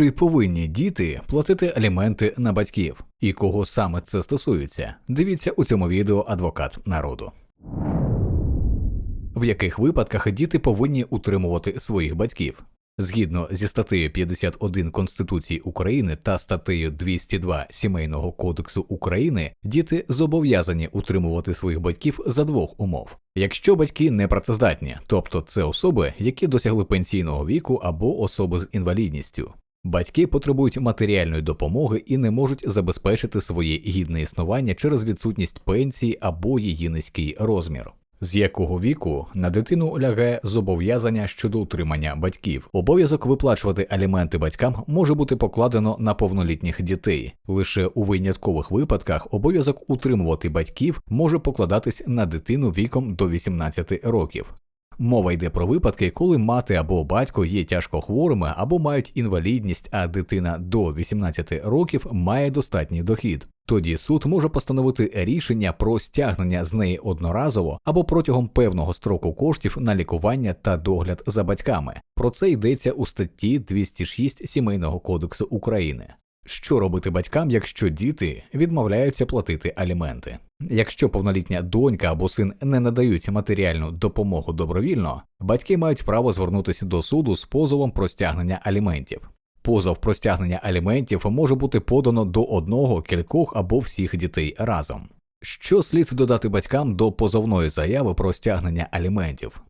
Чи повинні діти платити аліменти на батьків? І кого саме це стосується? Дивіться у цьому відео адвокат народу. В яких випадках діти повинні утримувати своїх батьків? Згідно зі статтею 51 Конституції України та статтею 202 Сімейного кодексу України, діти зобов'язані утримувати своїх батьків за двох умов. Якщо батьки не працездатні, тобто це особи, які досягли пенсійного віку або особи з інвалідністю. Батьки потребують матеріальної допомоги і не можуть забезпечити своє гідне існування через відсутність пенсії або її низький розмір. З якого віку на дитину лягає зобов'язання щодо утримання батьків. Обов'язок виплачувати аліменти батькам може бути покладено на повнолітніх дітей. Лише у виняткових випадках обов'язок утримувати батьків може покладатись на дитину віком до 18 років. Мова йде про випадки, коли мати або батько є тяжко хворими або мають інвалідність, а дитина до 18 років має достатній дохід. Тоді суд може постановити рішення про стягнення з неї одноразово або протягом певного строку коштів на лікування та догляд за батьками. Про це йдеться у статті 206 Сімейного кодексу України. Що робити батькам, якщо діти відмовляються платити аліменти? Якщо повнолітня донька або син не надають матеріальну допомогу добровільно, батьки мають право звернутися до суду з позовом про стягнення аліментів. Позов про стягнення аліментів може бути подано до одного, кількох або всіх дітей разом. Що слід додати батькам до позовної заяви про стягнення аліментів?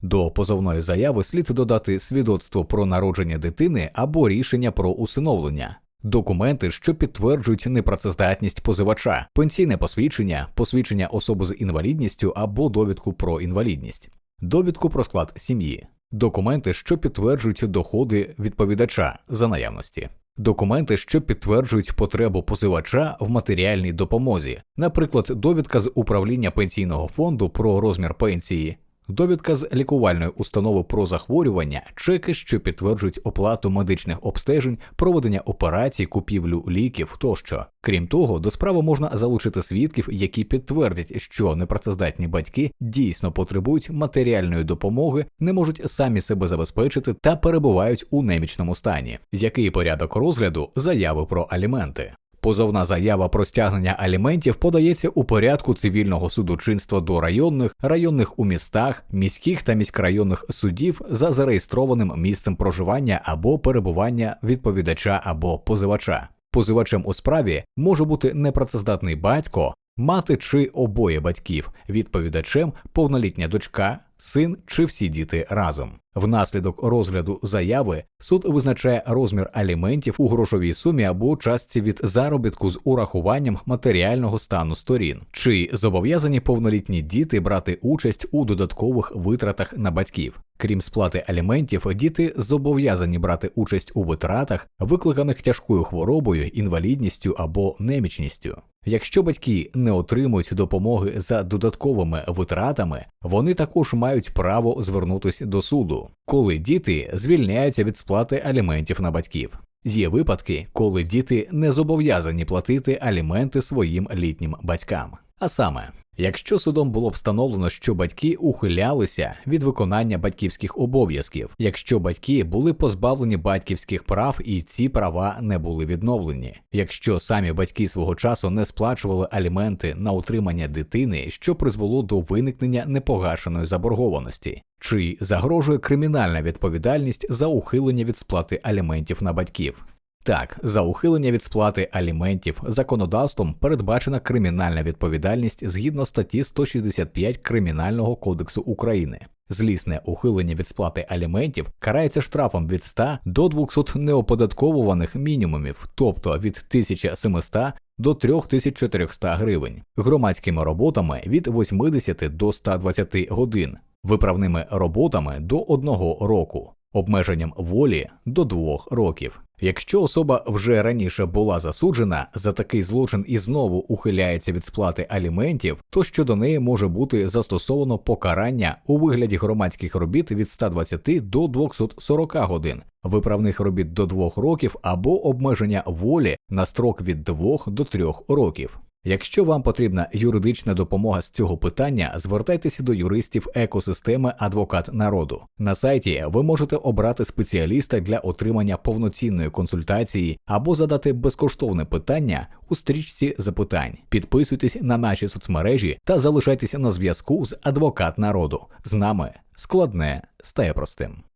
До позовної заяви слід додати свідоцтво про народження дитини або рішення про усиновлення, документи, що підтверджують непрацездатність позивача, пенсійне посвідчення, посвідчення особи з інвалідністю або довідку про інвалідність, довідку про склад сім'ї, документи, що підтверджують доходи відповідача за наявності. Документи, що підтверджують потребу позивача в матеріальній допомозі, наприклад, довідка з управління пенсійного фонду про розмір пенсії, довідка з лікувальної установи про захворювання, чеки, що підтверджують оплату медичних обстежень, проведення операцій, купівлю ліків тощо. Крім того, до справи можна залучити свідків, які підтвердять, що непрацездатні батьки дійсно потребують матеріальної допомоги, не можуть самі себе забезпечити та перебувають у немічному стані. Який порядок розгляду заяви про аліменти? Позовна заява про стягнення аліментів подається у порядку цивільного судочинства до районних, районних у містах, міських та міськрайонних судів за зареєстрованим місцем проживання або перебування відповідача або позивача. Позивачем у справі може бути непрацездатний батько, мати чи обоє батьків, відповідачем повнолітня дочка, син чи всі діти разом. Внаслідок розгляду заяви суд визначає розмір аліментів у грошовій сумі або частці від заробітку з урахуванням матеріального стану сторін, чи зобов'язані повнолітні діти брати участь у додаткових витратах на батьків. Крім сплати аліментів, діти зобов'язані брати участь у витратах, викликаних тяжкою хворобою, інвалідністю або немічністю. Якщо батьки не отримують допомоги за додатковими витратами, вони також мають право звернутися до суду, коли діти звільняються від сплати аліментів на батьків. Є випадки, коли діти не зобов'язані платити аліменти своїм літнім батькам. А саме, Якщо судом було встановлено, що батьки ухилялися від виконання батьківських обов'язків, якщо батьки були позбавлені батьківських прав і ці права не були відновлені, якщо самі батьки свого часу не сплачували аліменти на утримання дитини, що призвело до виникнення непогашеної заборгованості, чи загрожує кримінальна відповідальність за ухилення від сплати аліментів на батьків. Так, за ухилення від сплати аліментів законодавством передбачена кримінальна відповідальність згідно статті 165 Кримінального кодексу України. Злісне ухилення від сплати аліментів карається штрафом від 100 до 200 неоподатковуваних мінімумів, тобто від 1700 до 3400 гривень, громадськими роботами від 80 до 120 годин, виправними роботами до 1 року, обмеженням волі до 2 років. Якщо особа вже раніше була засуджена за такий злочин і знову ухиляється від сплати аліментів, то щодо неї може бути застосовано покарання у вигляді громадських робіт від 120 до 240 годин, виправних робіт до 2 років або обмеження волі на строк від 2 до 3 років. Якщо вам потрібна юридична допомога з цього питання, звертайтеся до юристів екосистеми Адвокат народу. На сайті ви можете обрати спеціаліста для отримання повноцінної консультації або задати безкоштовне питання у стрічці запитань. Підписуйтесь на наші соцмережі та залишайтеся на зв'язку з Адвокат народу. З нами складне стає простим.